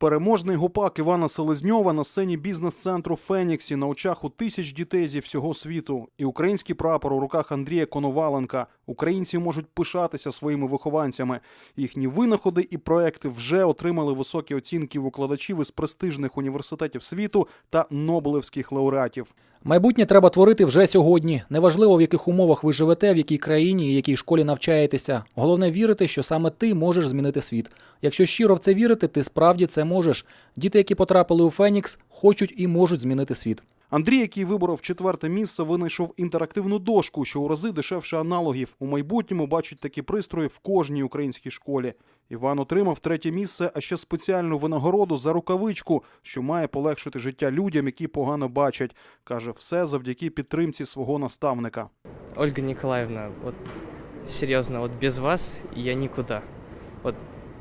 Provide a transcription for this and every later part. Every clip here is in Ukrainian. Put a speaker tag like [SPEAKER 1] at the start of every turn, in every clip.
[SPEAKER 1] Переможний гопак Івана Селезньова на сцені бізнес-центру Феніксі на очах у тисяч дітей зі всього світу. І український прапор у руках Андрія Коноваленка. Українці можуть пишатися своїми вихованцями. Їхні винаходи і проекти вже отримали високі оцінки викладачів із престижних університетів світу та нобелевських лауреатів.
[SPEAKER 2] Майбутнє треба творити вже сьогодні. Неважливо, в яких умовах ви живете, в якій країні і якій школі навчаєтеся. Головне вірити, що саме ти можеш змінити світ. Якщо щиро в це вірити, ти справді це можеш. Діти, які потрапили у Фенікс, хочуть і можуть змінити світ.
[SPEAKER 1] Андрій, який виборов четверте місце, винайшов інтерактивну дошку, що у рази дешевше аналогів. У майбутньому бачить такі пристрої в кожній українській школі. Іван отримав третє місце, а ще спеціальну винагороду за рукавичку, що має полегшити життя людям, які погано бачать. каже, все завдяки підтримці свого наставника.
[SPEAKER 3] Ольга Николаевна, вот серьезно, вот без вас я никуда. Вот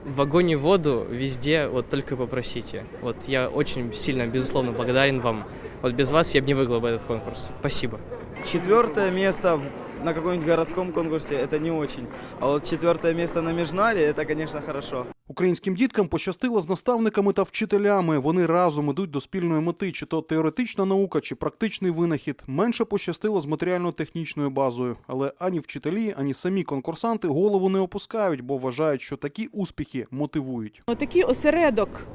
[SPEAKER 3] в огонь и в воду везде вот только попросите. Вот я очень сильно, безусловно, благодарен вам. Вот без вас я бы не выиграл бы этот конкурс. Спасибо.
[SPEAKER 4] Четвертое место на каком-нибудь городском конкурсе это не очень. А вот четвертое место на межнале это, конечно, хорошо.
[SPEAKER 1] Українським діткам пощастило з наставниками та вчителями. Вони разом ідуть до спільної мети, чи то теоретична наука, чи практичний винахід. Менше пощастило з матеріально-технічною базою. Але ані вчителі, ані самі конкурсанти голову не опускають, бо вважають, що такі успіхи мотивують.
[SPEAKER 5] Такий осередок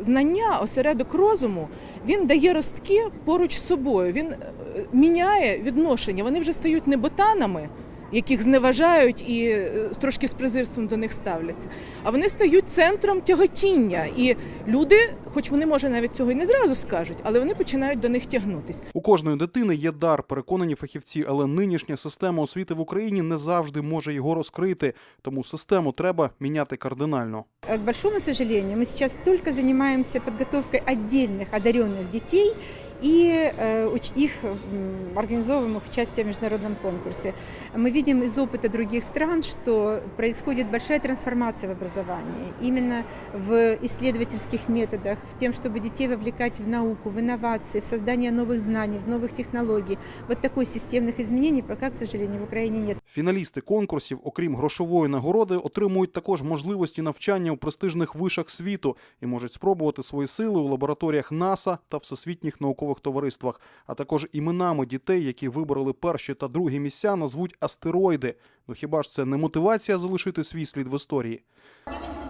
[SPEAKER 5] знання, осередок розуму, він дає ростки поруч з собою. Він е, міняє відношення. Вони вже стають не ботанами, яких зневажають і е, трошки з презирством до них ставляться. А вони стають центром тяготіння. І люди, хоч вони може навіть цього і не зразу скажуть, але вони починають до них тягнутись.
[SPEAKER 1] У кожної дитини є дар, переконані фахівці, але нинішня система освіти в Україні не завжди може його розкрити. Тому систему треба міняти кардинально.
[SPEAKER 6] Э, К большому сожалению, мы сейчас только занимаемся подготовкой отдельных одаренных детей и э, уч- их м, организовываем их участие в международном конкурсе. Мы видим из опыта других стран, что происходит большая трансформация в образовании, именно в исследовательских методах, в тем, чтобы детей вовлекать в науку, в инновации, в создание новых знаний, в новых технологий. Вот такой системных изменений пока, к сожалению, в Украине нет.
[SPEAKER 1] Фіналісти конкурсів, окрім грошової нагороди, отримують також можливості навчання у престижних вишах світу і можуть спробувати свої сили у лабораторіях НАСА та всесвітніх наукових товариствах, а також іменами дітей, які вибороли перші та другі місця, назвуть астероїди. Ну хіба ж це не мотивація залишити свій слід в історії?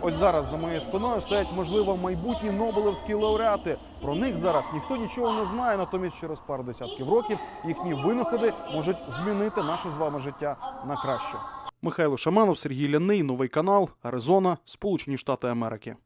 [SPEAKER 1] Ось зараз за моєю спиною стоять, можливо, майбутні нобелевські лауреати. Про них зараз ніхто нічого не знає, натомість через пару десятків років їхні винаходи можуть змінити наше з вами життя на краще. Михайло Шаманов, Сергій Ляний, новий канал, Аризона, Сполучені Штати Америки.